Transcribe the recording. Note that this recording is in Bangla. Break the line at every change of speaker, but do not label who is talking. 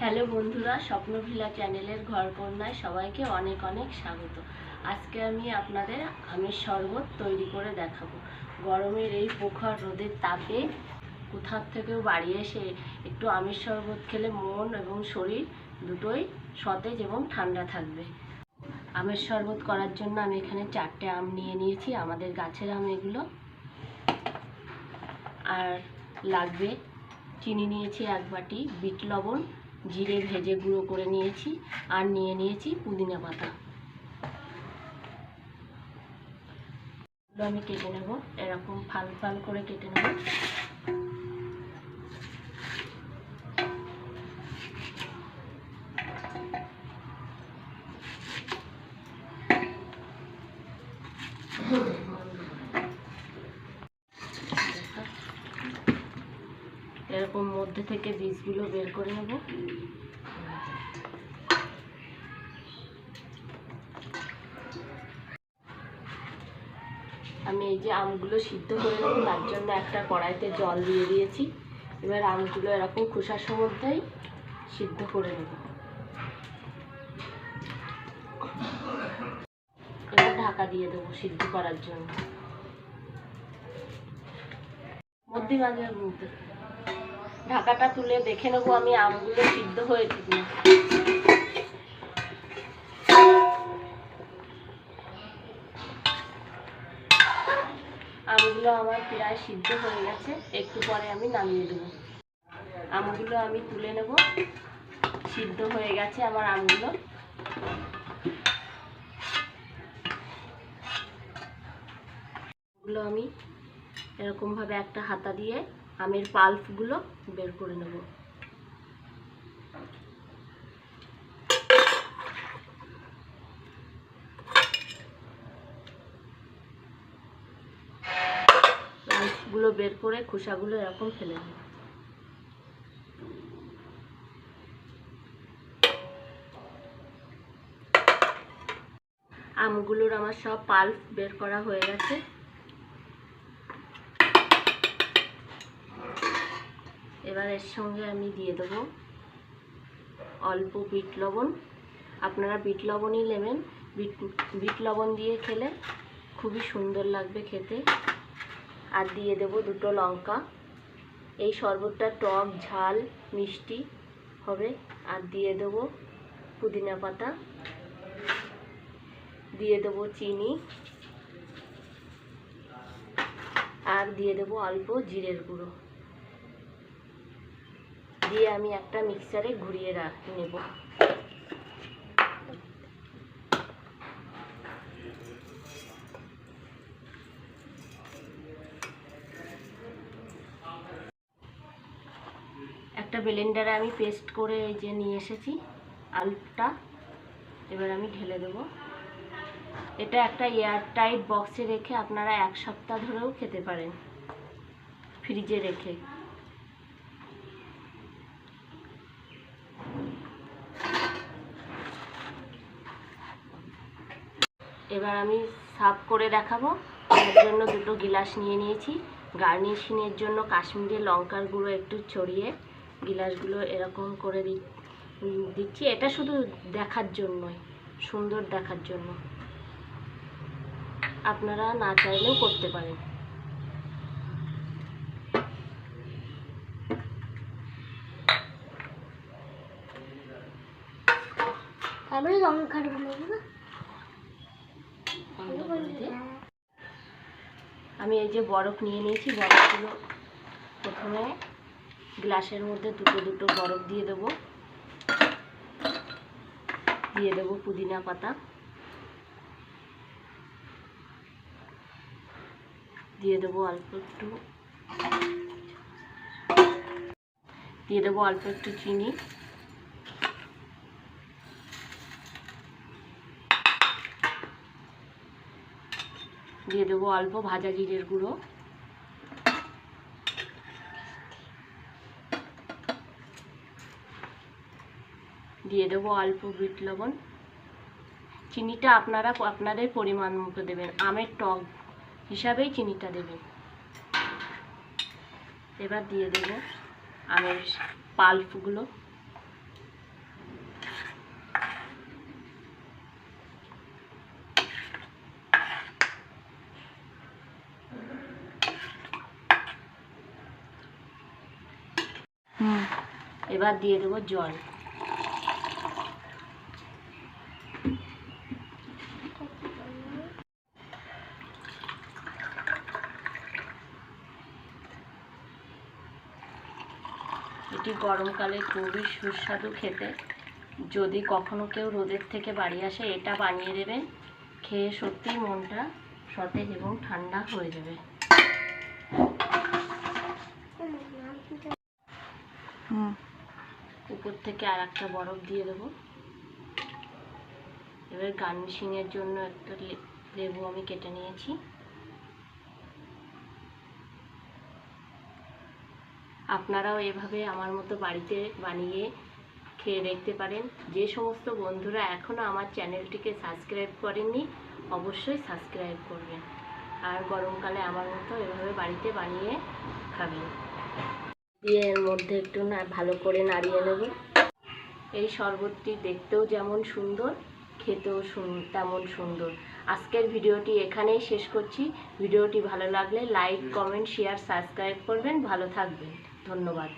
হ্যালো বন্ধুরা, স্বপ্নভিলা চ্যানেলের ঘর কন্যায় সবাইকে অনেক অনেক স্বাগত। আজকে আমি আপনাদের আমের শরবত তৈরি করে দেখাবো। গরমের এই পোখর রোদের তাপে কোথাও থেকেও বাড়ি এসে একটু আমের শরবত খেলে মন এবং শরীর দুটোই সতেজ এবং ঠান্ডা থাকবে। আমের শরবত করার জন্য আমি এখানে চারটে আম নিয়ে নিয়েছি, আমাদের গাছের আম এগুলো। আর লাগবে, চিনি নিয়েছি এক বাটি, বিট লবণ জিরে ভেজে গুঁড়ো করে নিয়েছি আর নিয়ে নিয়েছি পুদিনা পাতা। আমি কেটে নেব, এরকম ফাল ফাল করে কেটে নেব। এরকম মধ্যে থেকে বীজগুলো বের করে নেব। আমি এই যে আমগুলো সিদ্ধ করে নেব, তার জন্য একটা কড়াইতে জল দিয়ে দিয়েছি। এবার আমগুলো এরকম খোসার মধ্যেই সিদ্ধ করে নেব। এবার ঢাকা দিয়ে দেবো সিদ্ধ করার জন্য। মধ্যে মাঝে মধ্যে ঢাকাটা তুলে দেখে নেব, আমি আমগুলো সিদ্ধ হয়েছে কিনা আমগুলো আমার প্রায় সিদ্ধ হয়ে গেছে, একটু পরে আমি নামিয়ে দেবো। আমগুলো আমি তুলে নেব, সিদ্ধ হয়ে গেছে আমার আমগুলো। এগুলো আমি এরকমভাবে একটা হাতা দিয়ে আমের পাল্পগুলো বের করে নেব। পাল্পগুলো বের করে খোসাগুলো এরকম ফেলে নেব। আমগুলোর আমার সব পাল্প বের করা হয়ে গেছে। এবার এর সঙ্গে আমি দিয়ে দেবো অল্প বিট লবণ। আপনারা বিট লবণই নেবেন। বিট বিট লবণ দিয়ে খেলে খুবই সুন্দর লাগবে খেতে। আর দিয়ে দেব দুটো লঙ্কা। এই শরবতটা টক, ঝাল, মিষ্টি হবে। আর দিয়ে দেবো পুদিনা পাতা। দিয়ে দেবো চিনি। আর দিয়ে দেবো অল্প জিরের গুঁড়ো। দিয়ে আমি একটা মিক্সারে ঘুরিয়ে রাখ নেব। একটা ব্লেন্ডারে আমি পেস্ট করে এই যে নিয়ে এসেছি, আলুটা। এবার আমি ঢেলে দেবো। এটা একটা এয়ার টাইট বক্সে রেখে আপনারা এক সপ্তাহ ধরেও খেতে পারেন। ফ্রিজে রেখে। এবার আমি সার্ভ করে দেখাবো। তার জন্য দুটো গিলাস নিয়ে নিয়েছি। গার্নিশিংয়ের জন্য কাশ্মীরি লঙ্কার গুঁড়ো একটু ছড়িয়ে গিলাসগুলো এরকম করে দিচ্ছি। এটা শুধু দেখার জন্যই, সুন্দর দেখার জন্য। আপনারা না চাইলেও করতে পারেন।
আমি
লঙ্কারগুলো আমি এই যে বরফ নিয়ে নিয়েছি, বরফগুলো প্রথমে গ্লাসের মধ্যে দুটো দুটো বরফ দিয়ে দেবো। দিয়ে দেবো পুদিনা পাতা। দিয়ে দেবো অল্প একটু দিয়ে দেবো অল্প একটু চিনি। দিয়ে দেবো অল্প ভাজা জিরের গুঁড়ো। দিয়ে দেবো অল্প বিট লবণ। চিনিটা আপনারা আপনাদের পরিমাণ মতো দেবেন। আমের টক হিসাবেই চিনিটা দেবেন। এবার দিয়ে দেব আমের পাল্পগুলো এবার দিয়ে দেবো জল। এটি গরমকালে খুবই সুস্বাদু খেতে। যদি কখনো কেউ রোদের থেকে বাড়ি আসে, এটা বানিয়ে দেবেন খেয়ে সত্যিই মনটা সতেজ এবং ঠান্ডা হয়ে যাবে। উপর থেকে আর একটা বরফ দিয়ে দেবো। এবার গার্নিশিংয়ের জন্য একটা লেবু আমি কেটে নিয়েছি। আপনারাও এভাবে আমার মতো বাড়িতে বানিয়ে খেয়ে দেখতে পারেন। যে সমস্ত বন্ধুরা এখনও আমার চ্যানেলটিকে সাবস্ক্রাইব করেননি, অবশ্যই সাবস্ক্রাইব করবেন। আর গরমকালে আমার মতো এভাবে বাড়িতে বানিয়ে খাবেন। এর মধ্যে একটু না ভালো করে নাড়িয়ে নেব। এই শরবতটি দেখতেও যেমন সুন্দর, খেতেও তেমন সুন্দর। আজকের ভিডিওটি এখানেই শেষ করছি। ভিডিওটি ভালো লাগলে লাইক, কমেন্ট, শেয়ার, সাবস্ক্রাইব করবেন। ভালো থাকবেন। ধন্যবাদ।